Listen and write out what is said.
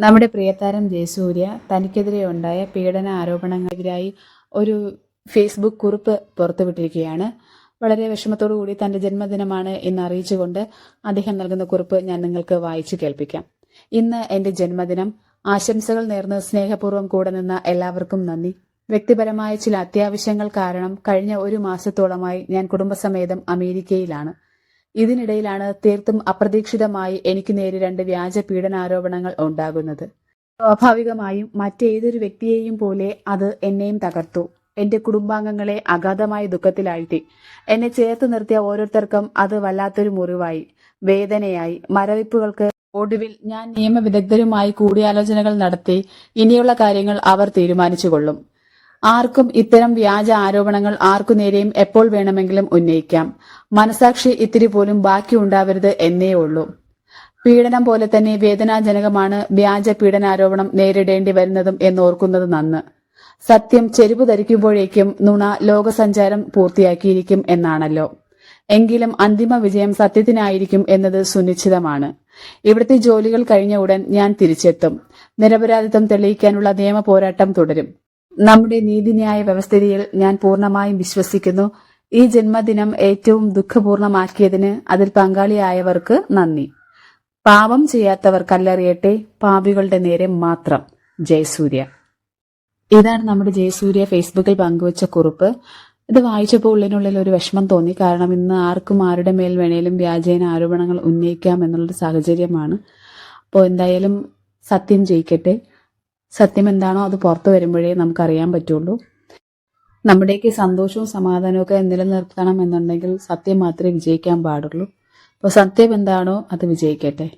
നമ്മുടെ പ്രിയതാരം ജയസൂര്യ തനിക്കെതിരെ ഉണ്ടായ പീഡന ആരോപണങ്ങൾക്കെതിരായി ഒരു ഫേസ്ബുക്ക് കുറിപ്പ് പുറത്തുവിട്ടിരിക്കുകയാണ്. വളരെ വിഷമത്തോടു കൂടി തന്റെ ജന്മദിനമാണ് എന്ന് അറിയിച്ചുകൊണ്ട് അദ്ദേഹം നൽകുന്ന കുറിപ്പ് ഞാൻ നിങ്ങൾക്ക് വായിച്ചു കേൾപ്പിക്കാം. ഇന്ന് എന്റെ ജന്മദിനം. ആശംസകൾ നേർന്ന് സ്നേഹപൂർവം കൂടെ നിന്ന എല്ലാവർക്കും നന്ദി. വ്യക്തിപരമായ ചില അത്യാവശ്യങ്ങൾ കാരണം കഴിഞ്ഞ ഒരു മാസത്തോളമായി ഞാൻ കുടുംബസമേതം അമേരിക്കയിലാണ്. ഇതിനിടയിലാണ് തീർത്തും അപ്രതീക്ഷിതമായി എനിക്ക് നേരെ രണ്ട് വ്യാജ പീഡനാരോപണങ്ങൾ ഉണ്ടാകുന്നത്. സ്വാഭാവികമായും മറ്റേതൊരു വ്യക്തിയെയും പോലെ അത് എന്നെയും തകർത്തു. എന്റെ കുടുംബാംഗങ്ങളെ അഗാധമായ ദുഃഖത്തിലാഴ്ത്തി. എന്നെ ചേർത്ത് നിർത്തിയ ഓരോരുത്തർക്കും അത് വല്ലാത്തൊരു മുറിവായി. വേദനയായി. മരവിപ്പുകൾക്ക് ഒടുവിൽ ഞാൻ നിയമവിദഗ്ധരുമായി കൂടിയാലോചനകൾ നടത്തി. ഇനിയുള്ള കാര്യങ്ങൾ അവർ തീരുമാനിച്ചുകൊള്ളും. ആർക്കും ഇത്തരം വ്യാജ ആരോപണങ്ങൾ ആർക്കു നേരെയും എപ്പോൾ വേണമെങ്കിലും ഉന്നയിക്കാം. മനസാക്ഷി ഇത്തിരി പോലും ബാക്കിയുണ്ടാവരുത് എന്നേ ഉള്ളൂ. പീഡനം പോലെ തന്നെ വേദനാജനകമാണ് വ്യാജ പീഡനാരോപണം നേരിടേണ്ടി വരുന്നതും എന്നോർക്കുന്നത് നന്ന്. സത്യം ചെരുപ്പ് ധരിക്കുമ്പോഴേക്കും നുണ ലോകസഞ്ചാരം പൂർത്തിയാക്കിയിരിക്കും എന്നാണല്ലോ. എങ്കിലും അന്തിമ വിജയം സത്യത്തിനായിരിക്കും എന്നത് സുനിശ്ചിതമാണ്. ഇവിടുത്തെ ജോലികൾ കഴിഞ്ഞ ഉടൻ ഞാൻ തിരിച്ചെത്തും. നിരപരാധിത്വം തെളിയിക്കാനുള്ള നിയമ പോരാട്ടം തുടരും. നമ്മുടെ നീതിന്യായ വ്യവസ്ഥിതിയിൽ ഞാൻ പൂർണമായും വിശ്വസിക്കുന്നു. ഈ ജന്മദിനം ഏറ്റവും ദുഃഖപൂർണമാക്കിയതിന് അതിൽ പങ്കാളിയായവർക്ക് നന്ദി. പാപം ചെയ്യാത്തവർ കല്ലറിയട്ടെ പാപികളുടെ നേരെ മാത്രം. ജയസൂര്യ ഇതാണ് നമ്മുടെ ജയസൂര്യ ഫേസ്ബുക്കിൽ പങ്കുവച്ച കുറിപ്പ്. ഇത് വായിച്ചപ്പോൾ ഉള്ളിനുള്ളിൽ ഒരു വിഷമം തോന്നി. കാരണം ഇന്ന് ആർക്കും ആരുടെ മേൽ വേണേലും വ്യാജേന ആരോപണങ്ങൾ ഉന്നയിക്കാം എന്നുള്ളൊരു സാഹചര്യമാണ്. അപ്പോൾ എന്തായാലും സത്യം ജയിക്കട്ടെ. സത്യം എന്താണോ അത് പുറത്തു വരുമ്പോഴേ നമുക്കറിയാൻ പറ്റുള്ളൂ. നമ്മുടെയൊക്കെ സന്തോഷവും സമാധാനവും ഒക്കെ നിലനിർത്തണം എന്നുണ്ടെങ്കിൽ സത്യം മാത്രമേ വിജയിക്കാൻ പാടുള്ളൂ. അപ്പോൾ സത്യം എന്താണോ അത് വിജയിക്കട്ടെ.